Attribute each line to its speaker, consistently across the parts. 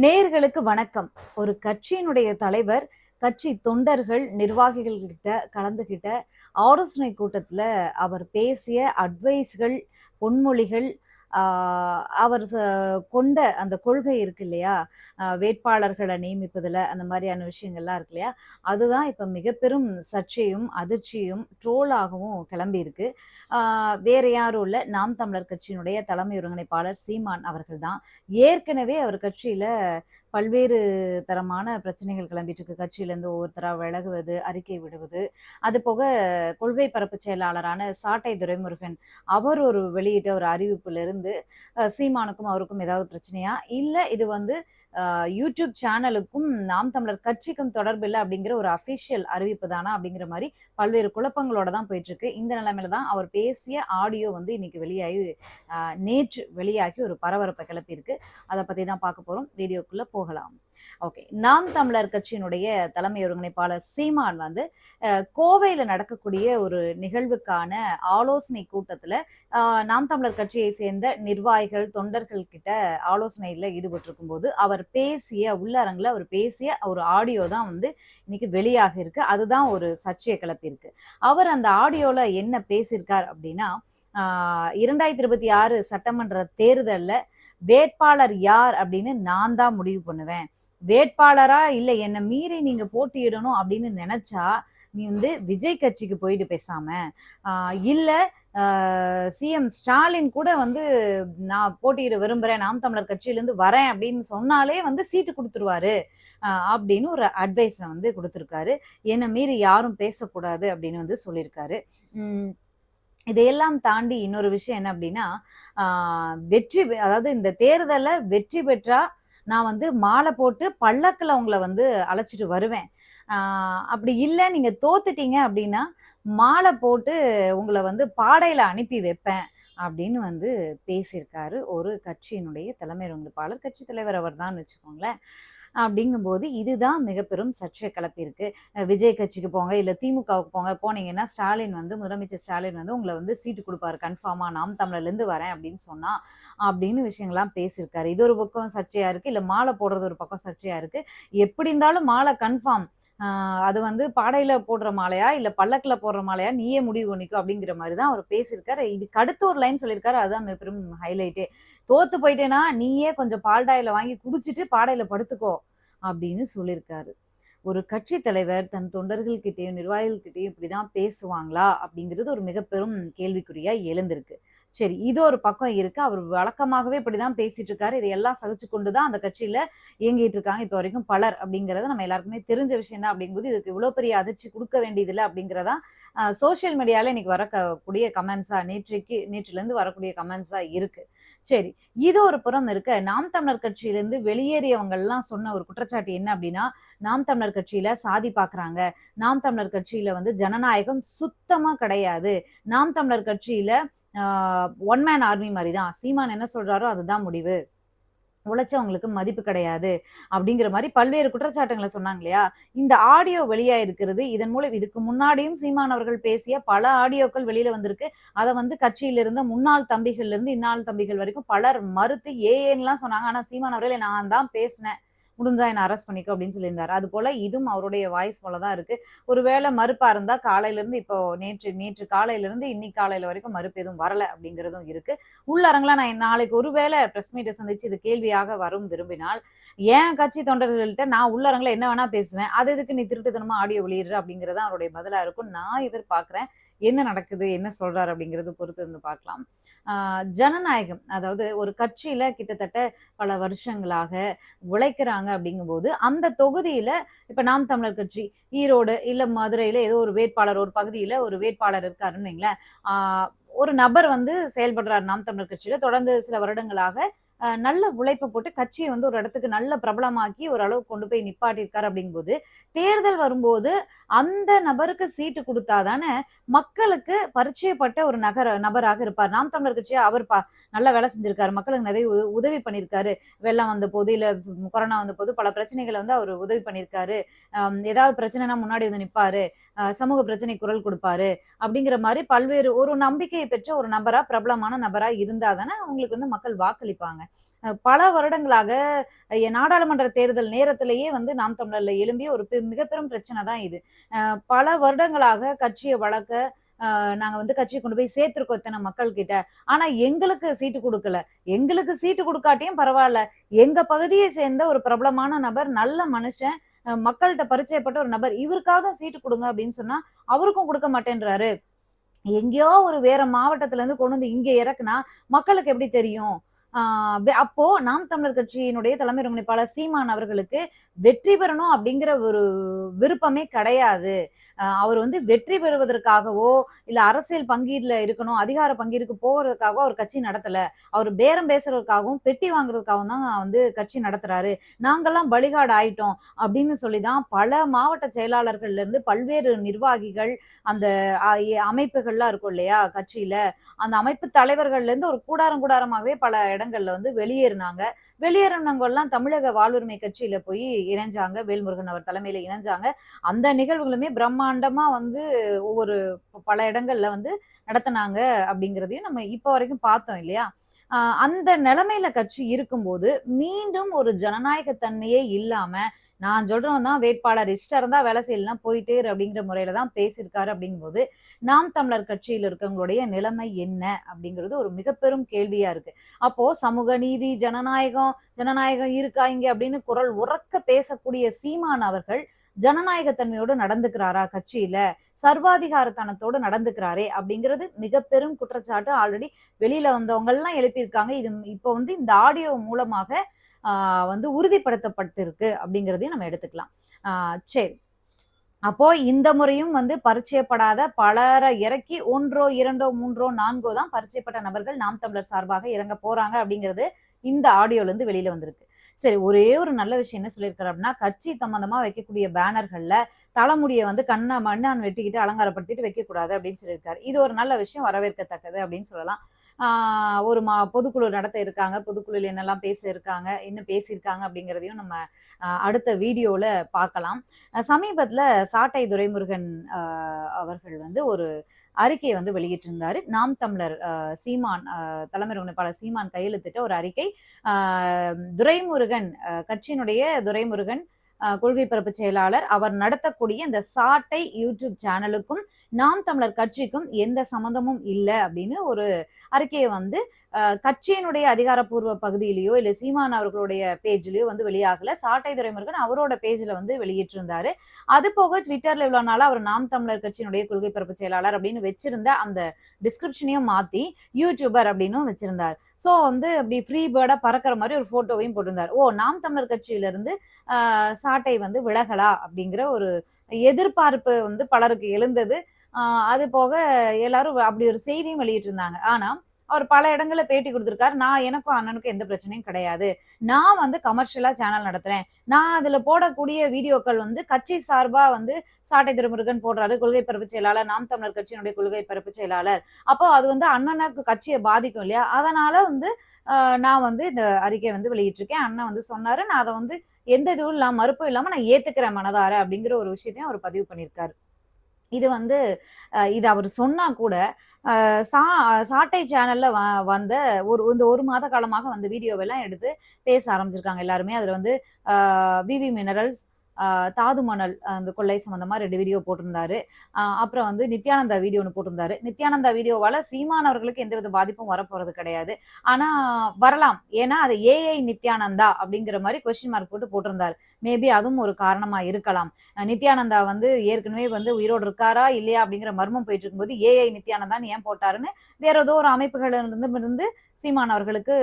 Speaker 1: நேர்களுக்கு வணக்கம். ஒரு கட்சியினுடைய தலைவர் கட்சி தொண்டர்கள் நிர்வாகிகள் கிட்ட கலந்துகிட்ட ஆலோசனை கூட்டத்துல அவர் பேசிய அட்வைஸ்கள் பொன்மொழிகள் அவர் ச- கொண்ட அந்த கொள்கை இருக்கு இல்லையா? வேட்பாளர்களை நியமிப்பதில் அந்த மாதிரியான விஷயங்கள்லாம் இருக்கு இல்லையா? அதுதான் இப்போ மிக பெரும் சர்ச்சையும் அதிர்ச்சியும் ட்ரோலாகவும் கிளம்பியிருக்கு. வேறு வேற யாரும் இல்லை. நாம் தமிழர் கட்சியினுடைய தலைமை ஒருங்கிணைப்பாளர் சீமான் அவர்கள் தான். ஏற்கனவே அவர் கட்சியில் பல்வேறு தரமான பிரச்சனைகள் கிளம்பிட்டு இருக்கு கட்சியிலேருந்து ஒவ்வொருத்தரா விலகுவது அறிக்கை விடுவது. அது போக கொள்கை பரப்பு செயலாளரான சாட்டை துரைமுருகன் அவர் ஒரு வெளியிட்ட ஒரு அறிவிப்புல இருந்து சீமானுக்கும் அவருக்கும் ஏதாவது பிரச்சனையா? இல்ல இது வந்து யூடியூப் சேனலுக்கும் நாம் தமிழர் கட்சிக்கும் தொடர்பு இல்லை அப்படிங்கிற ஒரு அஃபிஷியல் அறிவிப்பு தானா அப்படிங்கிற மாதிரி பல்வேறு குழப்பங்களோட தான் போயிட்டு இருக்கு இந்த நிலைமையில தான் அவர் பேசிய ஆடியோ வந்து இன்னைக்கு வெளியாகி நேற்று வெளியாகி ஒரு பரபரப்பை கிளப்பி இருக்கு அதை பத்தி தான் பார்க்க போறோம். வீடியோக்குள்ள போகலாம். ஓகே. நாம் தமிழர் கட்சியினுடைய தலைமை ஒருங்கிணைப்பாளர் சீமான் வந்து கோவையில் நடக்கக்கூடிய ஒரு நிகழ்வுக்கான ஆலோசனை கூட்டத்துல நாம் தமிழர் கட்சியை சேர்ந்த நிர்வாகிகள் தொண்டர்கள் கிட்ட ஆலோசனையில் ஈடுபட்டிருக்கும் போது அவர் பேசிய உள்ளரங்கில் அவர் பேசிய ஒரு ஆடியோ தான் வந்து இன்னைக்கு வெளியாக இருக்கு. அதுதான் ஒரு சர்ச்சையை கிளப்பியிருக்கு. அவர் அந்த ஆடியோவில் என்ன பேசியிருக்கார் அப்படின்னா ஆஹ் இரண்டாயிரத்தி இருபத்தி ஆறு சட்டமன்ற தேர்தல்ல வேட்பாளர் யார் அப்படின்னு நான் தான் முடிவு பண்ணுவேன். வேட்பாளரா இல்லை என்னை மீறி நீங்க போட்டியிடணும் அப்படின்னு நினைச்சா நீ வந்து விஜய் கட்சிக்கு போயிட்டு பேசாம இல்லை சிஎம் ஸ்டாலின் கூட வந்து நான் போட்டியிட விரும்புறேன் நாம் தமிழர் கட்சியிலேருந்து வரேன் அப்படின்னு சொன்னாலே வந்து சீட்டு கொடுத்துருவாரு அப்படின்னு ஒரு அட்வைஸை வந்து கொடுத்துருக்காரு. என்னை மீறி யாரும் பேசக்கூடாது அப்படின்னு வந்து சொல்லியிருக்காரு. இதையெல்லாம் தாண்டி இன்னொரு விஷயம் என்ன அப்படின்னா வெற்றி பெ- அதாவது இந்த தேர்தலை வெற்றி பெற்றா நான் வந்து மாலை போட்டு பல்லக்கில் உங்களை வந்து அழைச்சிட்டு வருவேன். அப்படி இல்லை நீங்கள் தோத்துட்டீங்க அப்படின்னா மாலை போட்டு உங்களை வந்து பாடையில் அனுப்பி வைப்பேன் அப்படின்னு வந்து பேசியிருக்காரு ஒரு கட்சியினுடைய தலைமை ஒருங்கிணைப்பாளர். கட்சி தலைவர் அவர் தான் வச்சுக்கோங்களேன். அப்படிங்கும்போது இதுதான் மிக பெரும் சர்ச்சை கலப்பி இருக்கு. விஜய் கட்சிக்கு போங்க இல்லை திமுகவுக்கு போங்க போனீங்கன்னா ஸ்டாலின் வந்து முதலமைச்சர் ஸ்டாலின் வந்து உங்களை வந்து சீட்டு கொடுப்பாரு கன்ஃபார்மாக நாம் தமிழ்லேருந்து வரேன் அப்படின்னு சொன்னால் அப்படின்னு விஷயங்கள்லாம் பேசியிருக்காரு. இது ஒரு பக்கம் சர்ச்சையாக இருக்குது இல்லை மாலை போடுறது ஒரு பக்கம் சர்ச்சையாக இருக்கு. எப்படி இருந்தாலும் மாலை கன்ஃபார்ம் அது வந்து பாடையில போடுற மாலையா இல்ல பல்லக்கில் போடுற மாலையா நீயே முடிவு பண்ணிக்கோ அப்படிங்கிற மாதிரி தான் அவர் பேசியிருக்காரு. இதுக்கு அடுத்த ஒரு லைன் சொல்லியிருக்காரு அதுதான் மிக பெரும் ஹைலைட்டே தோத்து போயிட்டேன்னா நீயே கொஞ்சம் பால்டாயில வாங்கி குடிச்சிட்டு பாடையில படுத்துக்கோ அப்படின்னு சொல்லியிருக்காரு. ஒரு கட்சி தலைவர் தன் தொண்டர்கள்கிட்டயும் நிர்வாகிகள்கிட்டயும் இப்படிதான் பேசுவாங்களா அப்படிங்கிறது ஒரு மிக பெரும் கேள்விக்குறியா எழுந்திருக்கு. சரி இது ஒரு பக்கம் இருக்கு. அவர் வழக்கமாகவே இப்படிதான் பேசிட்டு இருக்காரு. இதையெல்லாம் சகிச்சு கொண்டுதான் அந்த கட்சியில இயங்கிட்டு இருக்காங்க. இப்போ வரைக்கும் பலர் அப்படிங்கறது நம்ம எல்லாருக்குமே தெரிஞ்ச விஷயம் தான் அப்படிங்கும்போது இதுக்கு இவ்வளவு பெரிய அதிர்ச்சி கொடுக்க வேண்டியதில்லை அப்படிங்கிறதா சோஷியல் மீடியால இன்னைக்கு வரக்கூடிய கமெண்ட்ஸா நேற்றைக்கு நேற்றுல இருந்து வரக்கூடிய கமெண்ட்ஸா இருக்கு. சரி இது ஒரு புறம் இருக்க. நாம் தமிழர் கட்சியிலிருந்து வெளியேறியவங்க எல்லாம் சொன்ன ஒரு குற்றச்சாட்டு என்ன அப்படின்னா நாம் தமிழர் கட்சியில சாதி பாக்குறாங்க. நாம் தமிழர் கட்சியில வந்து ஜனநாயகம் சுத்தமா கிடையாது. நாம் தமிழர் கட்சியில ஒன் மேன் ஆர்மி மாதிரி தான் சீமான் என்ன சொல்றாரோ அதுதான் முடிவு. உழைச்சவங்களுக்கு மதிப்பு கிடையாது அப்படிங்கிற மாதிரி பல்வேறு குற்றச்சாட்டுகளை சொன்னாங்க இல்லையா? இந்த ஆடியோ வெளியா இருக்கிறது இதன் மூலம் இதுக்கு முன்னாடியும் சீமான் அவர்கள் பேசிய பல ஆடியோக்கள் வெளியில வந்திருக்கு. அதை வந்து கட்சியிலிருந்து முன்னாள் தம்பிகள்ல இருந்து இந்நாள் தம்பிகள் வரைக்கும் பலர் மறுத்து ஏஏன்லாம் சொன்னாங்க. ஆனா சீமான் அவர்களே நான் தான் பேசினேன். முடிஞ்சா என்ன அரெஸ்ட் பண்ணிக்கோ அப்படின்னு சொல்லியிருந்தாரு. அது போல இதுவும் அவருடைய வாய்ஸ் போலதான் இருக்கு. ஒருவேளை மறுப்பா இருந்தா காலையில இருந்து இப்போ நேற்று நேற்று காலையில இருந்து இன்னைக்கு காலையில வரைக்கும் மறுப்பு எதுவும் வரல அப்படிங்கிறதும் இருக்கு. உள்ளரங்களா நான் நாளைக்கு ஒருவேளை பிரஸ் மீட்டை சந்திச்சு இது கேள்வியாக வரும் விரும்பினால் என் கட்சி தொண்டர்கள்ட்ட நான் உள்ளரங்கள என்ன வேணா பேசுவேன். அது எதுக்கு நீ திருட்டுத்தனமா ஆடியோ வெளியிடுற அப்படிங்கறத அவருடைய பதிலா இருக்கும். நான் எதிர்பார்க்கிறேன். என்ன நடக்குது என்ன சொல்றாரு அப்படிங்கறது பொறுத்து இருந்து பார்க்கலாம். ஜனநாயகம். அதாவது ஒரு கட்சியில கிட்டத்தட்ட பல வருஷங்களாக உழைக்கிறாங்க அப்படிங்கும்போது அந்த தொகுதியில இப்ப நாம் தமிழர் கட்சி ஈரோடு இல்ல மதுரையில ஏதோ ஒரு வேட்பாளர் ஒரு பகுதியில ஒரு வேட்பாளர் இருக்காருன்னு வைங்களேன். ஆஹ் ஒரு நபர் வந்து செயல்படுறாரு நாம் தமிழர் கட்சியில. தொடர்ந்து சில வருடங்களாக நல்ல உழைப்பை போட்டு கட்சியை வந்து ஒரு இடத்துக்கு நல்ல பிரபலமாக்கி ஒரு அளவுக்கு கொண்டு போய் நிப்பாட்டியிருக்காரு அப்படிங்கும்போது தேர்தல் வரும்போது அந்த நபருக்கு சீட்டு கொடுத்தாதானே மக்களுக்கு பரிச்சயப்பட்ட ஒரு நகர நபராக இருப்பார். நாம் தமிழர் கட்சியா? அவர் பா நல்லா வேலை செஞ்சிருக்காரு. மக்களுக்கு நிறைய உத- உதவி பண்ணியிருக்காரு. வெள்ளம் வந்த போது இல்ல கொரோனா வந்த போது பல பிரச்சனைகளை வந்து அவர் உதவி பண்ணியிருக்காரு. ஏதாவது பிரச்சனைனா முன்னாடி வந்து நிப்பாரு. சமூக பிரச்சனை குரல் கொடுப்பாரு அப்படிங்கிற மாதிரி பல்வேறு ஒரு நம்பிக்கையை பெற்ற ஒரு நபரா பிரபலமான நபரா இருந்தாதானே அவங்களுக்கு வந்து மக்கள் வாக்களிப்பாங்க. பல வருடங்களாக நாடாளுமன்ற தேர்தல் நேரத்திலேயே வந்து நாம் தமிழர்ல எழும்பிய ஒரு மிக பெரும் பிரச்சனை தான் இது. அஹ் பல வருடங்களாக கட்சியை வளர்க்க நாங்க வந்து கட்சியை கொண்டு போய் சேர்த்திருக்கோம் இத்தனை மக்கள் கிட்ட ஆனா எங்களுக்கு சீட்டு கொடுக்கல. எங்களுக்கு சீட்டு கொடுக்காட்டியும் பரவாயில்ல. எங்க பகுதியை சேர்ந்த ஒரு பிரபலமான நபர் நல்ல மனுஷன் அஹ் மக்கள்கிட்ட பரிச்சயப்பட்ட ஒரு நபர் இவருக்காவது சீட்டு கொடுங்க அப்படின்னு சொன்னா அவருக்கும் கொடுக்க மாட்டேன்றாரு. எங்கேயோ ஒரு வேற மாவட்டத்துல இருந்து கொண்டு வந்து இங்க இறக்குனா மக்களுக்கு எப்படி தெரியும்? அப்போ நாம் தமிழர் கட்சியினுடைய தலைமை ஒருங்கிணைப்பாளர் சீமான் அவர்களுக்கு வெற்றி பெறணும் அப்படிங்கிற ஒரு விருப்பமே கிடையாது. ஆஹ் அவர் வந்து வெற்றி பெறுவதற்காகவோ இல்ல அரசியல் பங்கீடுல இருக்கணும் அதிகார பங்கீடுக்கு போறதுக்காகவோ அவர் கட்சி நடத்தல. அவர் பேரம் பேசுறதுக்காகவும் பெட்டி வாங்குறதுக்காகவும் தான் வந்து கட்சி நடத்துறாரு. நாங்கெல்லாம் பலிகாடு ஆயிட்டோம் அப்படின்னு சொல்லிதான் பல மாவட்ட செயலாளர்கள்ல இருந்து பல்வேறு நிர்வாகிகள் அந்த அமைப்புகள்லாம் இருக்கும் இல்லையா கட்சியில. அந்த அமைப்பு தலைவர்கள்ல இருந்து ஒரு கூடாரம் கூடாரமாகவே பல இடங்கள்ல வந்து வெளியேறினாங்க. வெளியேறினவங்கெல்லாம் தமிழக வாழ்வுரிமை கட்சியில போய் இணைஞ்சாங்க. வேல்முருகன் அவர் தலைமையில இணைஞ்சாங்க. அந்த நிகழ்வுகளுமே பிரம்மாண்டமா வந்து ஒவ்வொரு பல இடங்கள்ல வந்து நடத்தினாங்க அப்படிங்கிறதையும் நம்ம இப்போ வரைக்கும் பார்த்தோம் இல்லையா? அந்த நிலைமையில கட்சி இருக்கும்போது மீண்டும் ஒரு ஜனநாயக தன்மையே இல்லாம நான் சொல்றவன் தான் வேட்பாளர் இஷ்டம் இருந்தா வேலை செய்யலாம் போயிட்டேரு அப்படிங்கிற முறையில தான் பேசியிருக்காரு அப்படிங்கும்போது நாம் தமிழர் கட்சியில் இருக்கவங்களுடைய நிலைமை என்ன அப்படிங்கிறது ஒரு மிக பெரும் கேள்வியா இருக்கு. அப்போ சமூக நீதி ஜனநாயகம் ஜனநாயகம் இருக்கா இங்க அப்படின்னு குரல் உறக்க பேசக்கூடிய சீமான் அவர்கள் ஜனநாயகத்தன்மையோடு நடந்துக்கிறாரா கட்சியில? சர்வாதிகாரத்தனத்தோடு நடந்துக்கிறாரே அப்படிங்கிறது மிக பெரும் குற்றச்சாட்டு. ஆல்ரெடி வெளியில வந்தவங்க எல்லாம் எழுப்பியிருக்காங்க. இது இப்போ வந்து இந்த ஆடியோ மூலமாக வந்து உறுதிப்படுத்தப்பட்டிருக்கு அப்படிங்கிறதையும் நம்ம எடுத்துக்கலாம். சரி. அப்போ இந்த முறையும் வந்து பரிச்சயப்படாத பலரை இறக்கி ஒன்றோ இரண்டோ மூன்றோ நான்கோ தான் பரிச்சயப்பட்ட நபர்கள் நாம் தமிழர் சார்பாக இறங்க போறாங்க அப்படிங்கிறது இந்த ஆடியோல இருந்து வெளியில வந்திருக்கு. சரி ஒரே ஒரு நல்ல விஷயம் என்ன சொல்லியிருக்காரு அப்படின்னா கட்சி சம்பந்தமா வைக்கக்கூடிய பேனர்கள்ல தலைமுடியை வந்து கண்ணை மண்ணான் வெட்டிக்கிட்டு அலங்காரப்படுத்திட்டு வைக்கக்கூடாது அப்படின்னு சொல்லியிருக்காரு. இது ஒரு நல்ல விஷயம் வரவேற்கத்தக்கது அப்படின்னு சொல்லலாம். ஒரு மா பொதுக்குழு நடத்த இருக்காங்க. பொதுக்குழுல என்னெல்லாம் பேச இருக்காங்க என்ன பேசியிருக்காங்க அப்படிங்கிறதையும் நம்ம அடுத்த வீடியோவில் பார்க்கலாம். சமீபத்தில் சமீபத்துல சாட்டை துரைமுருகன் ஆஹ் அவர்கள் வந்து ஒரு அறிக்கையை வந்து வெளியிட்டிருந்தாரு. நாம் தமிழர் சீமான் தலைமை ஒருங்கிணைப்பாளர் சீமான் கையெழுத்திட்ட ஒரு அறிக்கை. ஆஹ் துரைமுருகன் கட்சியினுடைய துரைமுருகன் கொள்கை பரப்பு செயலாளர். அவர் நடத்தக்கூடிய இந்த சாட்டை யூடியூப் சேனலுக்கும் நாம் தமிழர் கட்சிக்கும் எந்த சம்மந்தமும் இல்லை அப்படின்னு ஒரு அறிக்கையை வந்து கட்சியினுடைய அதிகாரப்பூர்வ பகுதியிலேயோ இல்ல சீமான் அவர்களுடைய பேஜ்லயோ வந்து வெளியாகல. சாட்டை துறைமுருகன் அவரோட பேஜ்ல வந்து வெளியிட்டிருந்தாரு. அது போக ட்விட்டர்ல இவ்வளவு நாளா அவர் நாம் தமிழர் கட்சியினுடைய கொள்கை பரப்பு செயலாளர் அப்படின்னு வச்சிருந்த அந்த டிஸ்கிரிப்ஷனையும் மாத்தி யூடியூபர் அப்படின்னும் வச்சிருந்தார். சோ வந்து அப்படி ஃப்ரீ பேர்டா பறக்கிற மாதிரி ஒரு போட்டோவையும் போட்டிருந்தார். ஓ நாம் தமிழர் கட்சியில இருந்து ஆஹ் சாட்டை வந்து விலகலா அப்படிங்கிற ஒரு எதிர்பார்ப்பு வந்து பலருக்கு எழுந்தது. ஆஹ் அது போக எல்லாரும் அப்படி ஒரு செய்தியும் வெளியிட்டிருந்தாங்க. ஆனா அவர் பல இடங்களில் பேட்டி கொடுத்துருக்காரு. நான் எனக்கும் அண்ணனுக்கும் எந்த பிரச்சனையும் கிடையாது. நான் வந்து கமர்ஷியலா சேனல் நடத்துறேன். நான் அதுல போடக்கூடிய வீடியோக்கள் வந்து கட்சி சார்பா வந்து சாட்டை திருமுருகன் போடுறாரு. கொள்கை பரப்பு செயலாளர் நாம் தமிழர் கட்சியினுடைய கொள்கை பரப்பு செயலாளர். அப்போ அது வந்து அண்ணனுக்கு கட்சியை பாதிக்கும் இல்லையா? அதனால வந்து நான் வந்து இந்த அறிக்கை வந்து வெளியிட்டிருக்கேன். அண்ணன் வந்து சொன்னாரு நான் அதை வந்து எந்த இதுவும் இல்லாம மறுப்பும் இல்லாம நான் ஏத்துக்கிறேன் மனதார அப்படிங்கிற ஒரு விஷயத்தையும் அவர் பதிவு பண்ணியிருக்காரு. இது வந்து இது அவர் சொன்னா கூட சா சாட்டை சேனல்ல வ வந்த ஒரு இந்த ஒரு மாத காலமாக வந்த வீடியோவெல்லாம் எடுத்து பேச ஆரம்பிச்சிருக்காங்க எல்லாருமே. அதுல வந்து விவி மினரல்ஸ் தாது மணல் அந்த கொள்ளை சம்மந்தமாக ரெண்டு வீடியோ போட்டிருந்தாரு. அப்புறம் வந்து நித்யானந்தா வீடியோ ஒன்று போட்டிருந்தாரு. நித்யானந்தா வீடியோவால் சீமான் அவர்களுக்கு எந்தவித பாதிப்பும் வரப்போறது கிடையாது. ஆனா வரலாம். ஏன்னா அது ஏஐ நித்யானந்தா அப்படிங்கிற மாதிரி கொஸ்டின் மார்க் போட்டு போட்டிருந்தாரு. மேபி அதுவும் ஒரு காரணமா இருக்கலாம். நித்யானந்தா வந்து ஏற்கனவே வந்து உயிரோடு இருக்காரா இல்லையா அப்படிங்கிற மர்மம் போயிட்டு இருக்கும்போது ஏஐ நித்யானந்தான்னு ஏன் போட்டாருன்னு வேற ஏதோ ஒரு அமைப்புகள் இருந்து இருந்து சீமான் அவர்களுக்கு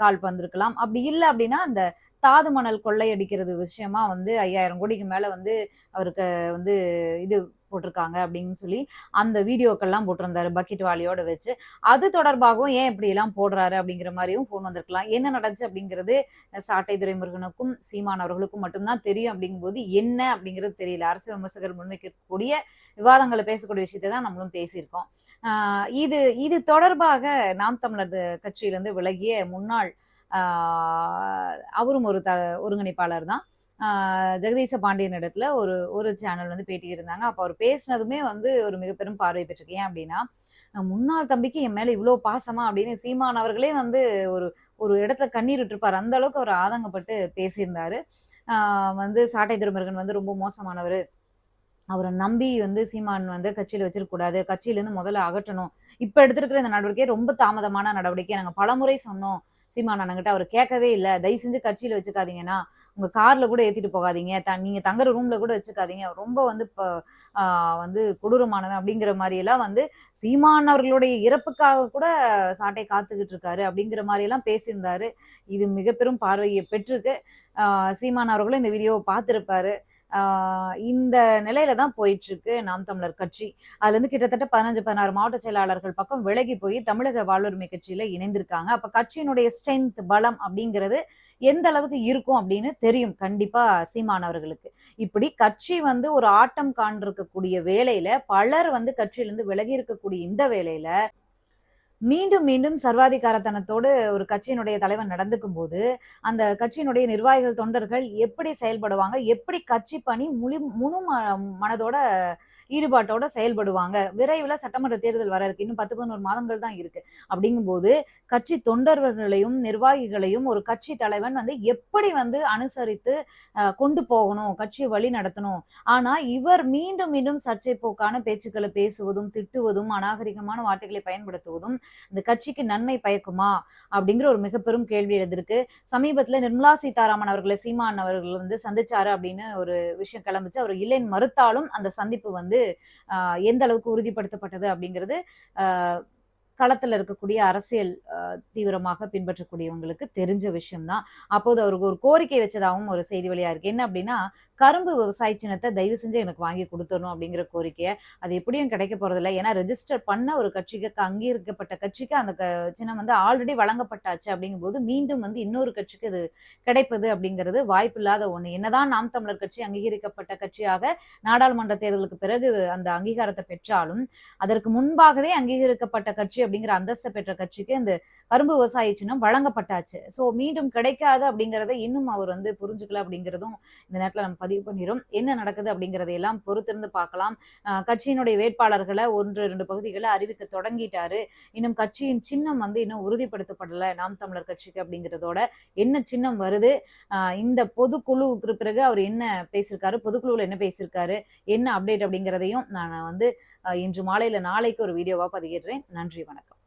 Speaker 1: கால் வந்திருக்கலாம். அப்படி இல்லை அப்படின்னா அந்த தாது மணல் கொள்ளையடிக்கிறது விஷயமா வந்து ஐயாயிரம் கோடிக்கு மேல வந்து அவருக்கு வந்து இது போட்டிருக்காங்க அப்படின்னு சொல்லி அந்த வீடியோக்கள்லாம் போட்டிருந்தாரு பக்கெட் வாலியோட வச்சு. அது தொடர்பாகவும் ஏன் இப்படி எல்லாம் போடுறாரு அப்படிங்கிற மாதிரியும் ஃபோன் வந்திருக்கலாம். என்ன நடந்துச்சு அப்படிங்கிறது சாட்டை துரைமுருகனுக்கும் சீமான் அவர்களுக்கும் மட்டும்தான் தெரியும் அப்படிங்கும்போது என்ன அப்படிங்கிறது தெரியல. அரசு விமர்சகர் முன்வைக்கக்கூடிய விவாதங்களை பேசக்கூடிய விஷயத்தை தான் நம்மளும் பேசியிருக்கோம். இது இது தொடர்பாக நாம் தமிழர் கட்சியிலிருந்து விலகிய முன்னாள் அவரும் ஒரு த ஒருங்கிணைப்பாளர் தான். ஜெகதீச பாண்டியன் இடத்துல ஒரு ஒரு சேனல் வந்து பேட்டி இருந்தாங்க. அப்போ அவர் பேசினதுமே வந்து ஒரு மிக பெரும் பார்வை பெற்றிருக்கேன் அப்படின்னா முன்னாள் தம்பிக்கு என் மேலே இவ்வளோ பாசமா? அப்படின்னு சீமான் அவர்களே வந்து ஒரு ஒரு இடத்துல கண்ணீர் விட்டுருப்பார். அந்த அளவுக்கு அவர் ஆதங்கப்பட்டு பேசியிருந்தாரு. வந்து சாட்டை திருமருகன் வந்து ரொம்ப மோசமானவர். அவரை நம்பி வந்து சீமான் வந்து கட்சியில் வச்சிருக்கக்கூடாது. கட்சியிலேருந்து முதல்ல அகற்றணும். இப்போ எடுத்திருக்கிற இந்த நடவடிக்கை ரொம்ப தாமதமான நடவடிக்கை. நாங்கள் பலமுறை சொன்னோம். சீமான் அண்ணங்கிட்ட அவர் கேட்கவே இல்லை. தயவு செஞ்சு கட்சியில் வச்சுக்காதீங்கன்னா உங்கள் காரில் கூட ஏற்றிட்டு போகாதீங்க. த நீங்கள் தங்குற ரூமில் கூட வச்சுக்காதீங்க. ரொம்ப வந்து இப்போ வந்து கொடூரமானவன் அப்படிங்கிற மாதிரியெல்லாம் வந்து சீமான் அவர்களுடைய இறப்புக்காக கூட சாட்டை காத்துக்கிட்டு இருக்காரு அப்படிங்கிற மாதிரியெல்லாம் பேசியிருந்தாரு. இது மிக பெரும் பார்வையை பெற்றிருக்கு. சீமான் அவர்களும் இந்த வீடியோவை பார்த்துருப்பாரு. இந்த நிலையில தான் போயிட்டு இருக்கு நாம் தமிழர் கட்சி. அதுல இருந்து கிட்டத்தட்ட பதினஞ்சு பதினாறு மாவட்ட செயலாளர்கள் பக்கம் விலகி போய் தமிழக வாழ்வுரிமை கட்சியில இணைந்திருக்காங்க. அப்ப கட்சியினுடைய ஸ்ட்ரென்த் பலம் அப்படிங்கிறது எந்த அளவுக்கு இருக்கும் அப்படின்னு தெரியும் கண்டிப்பா சீமானவர்களுக்கு இப்படி கட்சி வந்து ஒரு ஆட்டம் காண்டிருக்கக்கூடிய வேலையில பலர் வந்து கட்சியிலிருந்து விலகி இருக்கக்கூடிய இந்த வேலையில மீண்டும் மீண்டும் சர்வாதிகாரத்தனத்தோடு ஒரு கட்சியினுடைய தலைவர் நடந்துக்கும் போது அந்த கட்சியினுடைய நிர்வாகிகள் தொண்டர்கள் எப்படி செயல்படுவாங்க எப்படி கட்சி பணி முழு முழு மனதோட ஈடுபாட்டோட செயல்படுவாங்க. விரைவில் சட்டமன்ற தேர்தல் வர இருக்கு. இன்னும் பத்து பதினோரு மாதங்கள் தான் இருக்கு. அப்படிங்கும்போது கட்சி தொண்டர்களையும் நிர்வாகிகளையும் ஒரு கட்சி தலைவன் வந்து எப்படி வந்து அனுசரித்து கொண்டு போகணும்? கட்சியை வழி நடத்தணும்? ஆனா இவர் மீண்டும் மீண்டும் சர்ச்சை போக்கான பேச்சுக்களை பேசுவதும் திட்டுவதும் அநாகரிகமான வார்த்தைகளை பயன்படுத்துவதும் இந்த கட்சிக்கு நன்மை பயக்குமா? அப்படிங்கிற ஒரு மிக பெரும் கேள்வி எழுந்திருக்கு. சமீபத்துல நிர்மலா சீதாராமன் அவர்களை சீமான் அவர்கள் வந்து சந்திச்சாரு அப்படின்னு ஒரு விஷயம் கிளம்பிச்சு அவர் இல்லைன்னு மறுத்தாலும் அந்த சந்திப்பு வந்து எந்த அளவுக்கு உறுதிப்படுத்தப்பட்டது அப்படிங்கிறது களத்தில் இருக்கக்கூடிய அரசியல் தீவிரமாக பின்பற்றக்கூடியவங்களுக்கு தெரிஞ்ச விஷயம்தான். அப்போது அவருக்கு ஒரு கோரிக்கை வச்சதாகவும் ஒரு செய்தி வழியா இருக்கு என்ன அப்படின்னா கரும்பு விவசாய சின்னத்தை தயவு செஞ்சு எனக்கு வாங்கி கொடுத்துடணும் அப்படிங்கிற கோரிக்கையை அது எப்படியும் கிடைக்க போறதில்ல. ஏன்னா ரெஜிஸ்டர் பண்ண ஒரு கட்சிக்கு அங்கீகரிக்கப்பட்ட கட்சிக்கு அந்த சின்னம் வந்து ஆல்ரெடி வழங்கப்பட்டாச்சு அப்படிங்கும்போது மீண்டும் வந்து இன்னொரு கட்சிக்கு இது கிடைப்பது அப்படிங்கிறது வாய்ப்பு இல்லாத ஒண்ணு. என்னதான் நாம் தமிழர் கட்சி அங்கீகரிக்கப்பட்ட கட்சியாக நாடாளுமன்ற தேர்தலுக்கு பிறகு அந்த அங்கீகாரத்தை பெற்றாலும் அதற்கு முன்பாகவே அங்கீகரிக்கப்பட்ட கட்சி அப்படிங்கிற அந்தஸ்தை பெற்ற கட்சிக்கு இந்த கரும்பு விவசாய சின்னம் வழங்கப்பட்டாச்சு. ஸோ மீண்டும் கிடைக்காது அப்படிங்கிறத இன்னும் அவர் வந்து புரிஞ்சுக்கல அப்படிங்கிறதும் இந்த நேரத்தில் நம்ம பதிவு பண்ணிடும் என்ன நடக்குது அப்படிங்கிறதையெல்லாம் பொறுத்திருந்து பார்க்கலாம். கட்சியினுடைய வேட்பாளர்களை ஒன்று இரண்டு பகுதிகளை அறிவிக்க தொடங்கிட்டாரு. இன்னும் கட்சியின் சின்னம் வந்து இன்னும் உறுதிப்படுத்தப்படலை நாம் தமிழர் கட்சிக்கு அப்படிங்கிறதோட. என்ன சின்னம் வருது? இந்த பொதுக்குழுவுக்கு பிறகு அவர் என்ன பேசியிருக்காரு? பொதுக்குழுவில் என்ன பேசியிருக்காரு? என்ன அப்டேட் அப்படிங்கிறதையும் நான் வந்து இன்று மாலையில் நாளைக்கு ஒரு வீடியோவாக பதிகிடுறேன் நன்றி வணக்கம்.